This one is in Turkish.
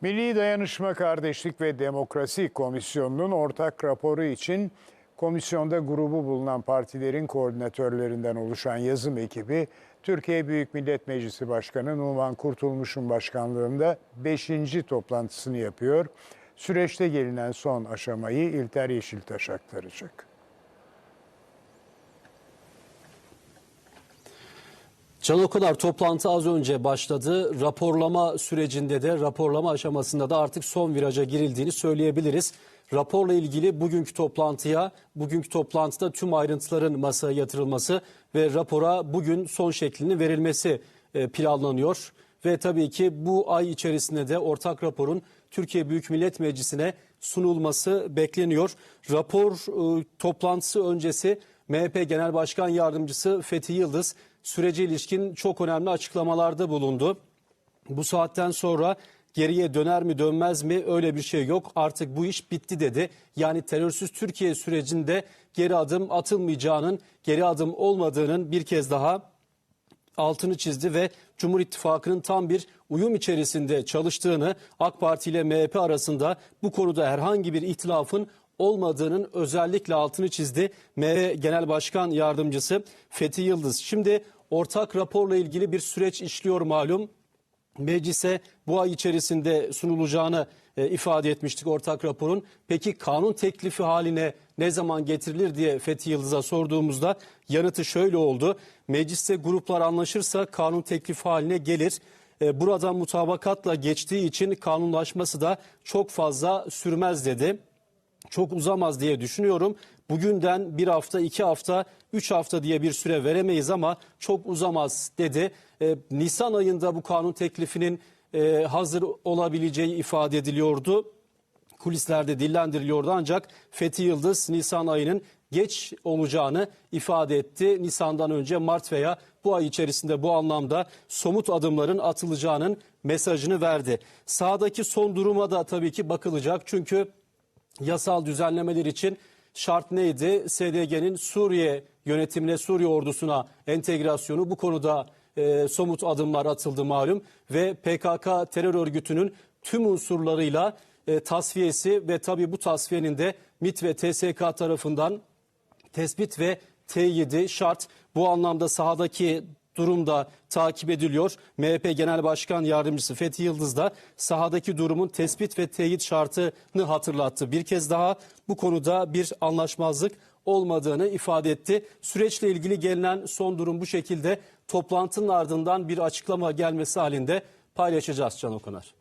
Milli Dayanışma Kardeşlik ve Demokrasi Komisyonu'nun ortak raporu için komisyonda grubu bulunan partilerin koordinatörlerinden oluşan yazım ekibi Türkiye Büyük Millet Meclisi Başkanı Numan Kurtulmuş'un başkanlığında 5. toplantısını yapıyor. Süreçte gelinen son aşamayı İlter Yeşiltaş aktaracak. Can Okunar toplantı az önce başladı. Raporlama sürecinde de raporlama aşamasında da artık son viraja girildiğini söyleyebiliriz. Raporla ilgili bugünkü toplantıya, bugünkü toplantıda tüm ayrıntıların masaya yatırılması ve rapora bugün son şeklini verilmesi e, planlanıyor. Ve tabii ki bu ay içerisinde de ortak raporun Türkiye Büyük Millet Meclisi'ne sunulması bekleniyor. Rapor e, toplantısı öncesi MHP Genel Başkan Yardımcısı Fethi Yıldız sürece ilişkin çok önemli açıklamalarda bulundu. Bu saatten sonra geriye döner mi dönmez mi öyle bir şey yok. Artık bu iş bitti dedi. Yani terörsüz Türkiye sürecinde geri adım atılmayacağının, geri adım olmadığının bir kez daha altını çizdi ve Cumhur İttifakı'nın tam bir uyum içerisinde çalıştığını, AK Parti ile MHP arasında bu konuda herhangi bir ihtilafın olmadığının özellikle altını çizdi. MHP Genel Başkan Yardımcısı Fethi Yıldız. Şimdi ortak raporla ilgili bir süreç işliyor malum. Meclise bu ay içerisinde sunulacağını e, ifade etmiştik ortak raporun. Peki kanun teklifi haline ne zaman getirilir diye Fethi Yıldız'a sorduğumuzda yanıtı şöyle oldu. Mecliste gruplar anlaşırsa kanun teklifi haline gelir. E, buradan mutabakatla geçtiği için kanunlaşması da çok fazla sürmez dedi çok uzamaz diye düşünüyorum. Bugünden bir hafta, iki hafta, üç hafta diye bir süre veremeyiz ama çok uzamaz dedi. Ee, Nisan ayında bu kanun teklifinin e, hazır olabileceği ifade ediliyordu. Kulislerde dillendiriliyordu ancak Fethi Yıldız Nisan ayının geç olacağını ifade etti. Nisan'dan önce Mart veya bu ay içerisinde bu anlamda somut adımların atılacağının mesajını verdi. Sağdaki son duruma da tabii ki bakılacak çünkü yasal düzenlemeler için şart neydi? SDG'nin Suriye yönetimine, Suriye ordusuna entegrasyonu bu konuda e, somut adımlar atıldı malum ve PKK terör örgütünün tüm unsurlarıyla e, tasfiyesi ve tabii bu tasfiyenin de MİT ve TSK tarafından tespit ve teyidi şart. Bu anlamda sahadaki durum da takip ediliyor. MHP Genel Başkan Yardımcısı Fethi Yıldız da sahadaki durumun tespit ve teyit şartını hatırlattı. Bir kez daha bu konuda bir anlaşmazlık olmadığını ifade etti. Süreçle ilgili gelinen son durum bu şekilde. Toplantının ardından bir açıklama gelmesi halinde paylaşacağız Can Okunar.